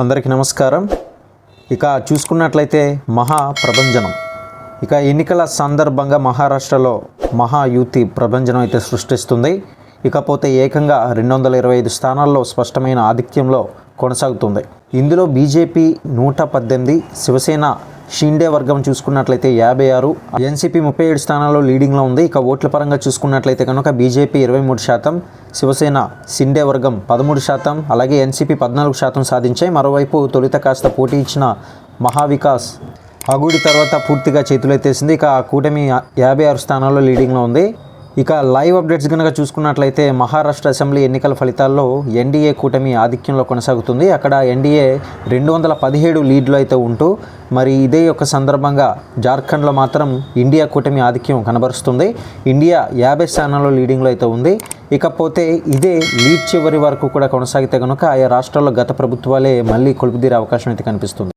అందరికీ నమస్కారం. ఇక చూసుకున్నట్లయితే మహా ప్రభంజనం. ఇక ఎన్నికల సందర్భంగా మహారాష్ట్రలో మహాయుతి ప్రభంజనం అయితే సృష్టిస్తుంది. ఇకపోతే ఏకంగా రెండు వందల ఇరవై ఐదు స్థానాల్లో స్పష్టమైన ఆధిక్యంలో కొనసాగుతుంది. ఇందులో బీజేపీ నూట పద్దెనిమిది శివసేన షిండే వర్గం చూసుకున్నట్లయితే యాభై ఆరు. ఎన్సీపీ ముప్పై ఏడు స్థానాల్లో లీడింగ్లో ఉంది. ఇక ఓట్ల పరంగా చూసుకున్నట్లయితే కనుక బీజేపీ ఇరవై మూడు శాతం శివసేన షిండే వర్గం పదమూడు శాతం అలాగే ఎన్సీపీ పద్నాలుగు శాతం సాధించాయి. మరోవైపు తొలుత కాస్త పోటీ ఇచ్చిన మహావికాస్ అగుడి తర్వాత పూర్తిగా చేతులెత్తేసింది. ఇక ఆ కూటమి యాభై ఆరు స్థానాల్లో లీడింగ్లో ఉంది. ఇక లైవ్ అప్డేట్స్ కనుక చూసుకున్నట్లయితే మహారాష్ట్ర అసెంబ్లీ ఎన్నికల ఫలితాల్లో ఎన్డీఏ కూటమి ఆధిక్యంలో కొనసాగుతుంది. అక్కడ ఎన్డీఏ రెండు వందల పదిహేడు లీడ్లు అయితే ఉంటూ మరి ఇదే యొక్క సందర్భంగా జార్ఖండ్లో మాత్రం ఇండియా కూటమి ఆధిక్యం కనబరుస్తుంది. ఇండియా యాభై స్థానాల్లో లీడింగ్లో అయితే ఉంది. ఇకపోతే ఇదే లీడ్ చివరి వరకు కూడా కొనసాగితే కనుక ఆయా రాష్ట్రాల్లో గత ప్రభుత్వాలే మళ్ళీ కొలుపుదీరే అవకాశం అయితే కనిపిస్తుంది.